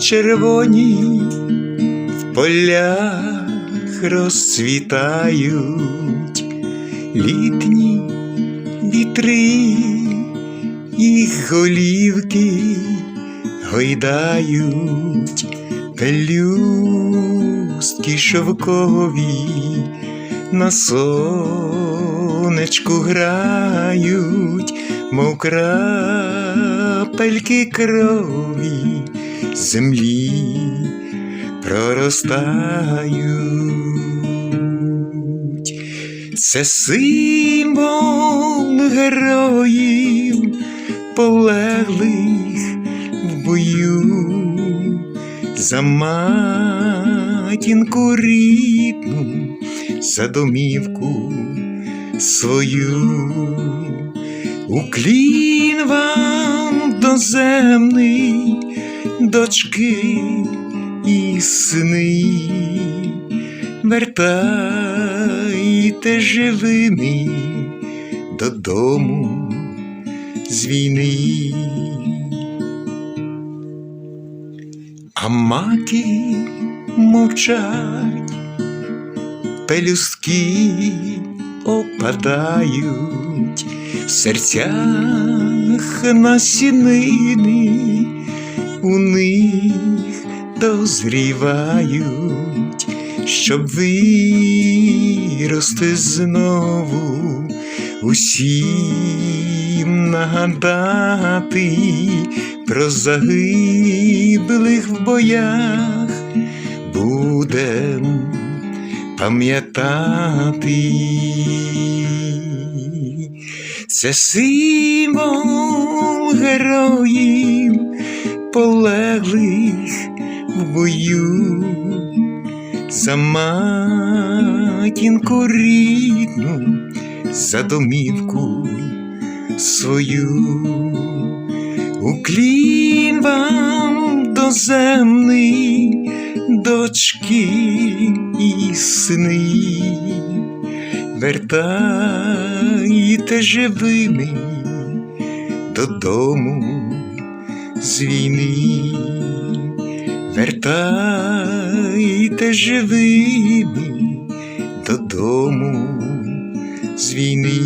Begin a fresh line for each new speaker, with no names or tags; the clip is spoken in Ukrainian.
червоні в полях розцвітають літні вітри, їх голівки гойдають пелюстки шовкові на сонечку грають, мов крапельки крові землі проростають. Це символ героїв, полеглих в бою за матінку рідну, за домівку свою. Уклін вам доземний, дочки і сини, вертайте живими додому з війни. А маки мовчать, пелюстки опадають в серцях насінини, у них дозрівають, щоб вирости знову, усім нагадати про загиблих в боях будем пам'ятати. Це символ героїв, полеглих в бою, за матінку рідну, за домівку свою. Уклін вам доземний, дочки і сини, вертайте живими додому з війни, вертайте живими додому з війни.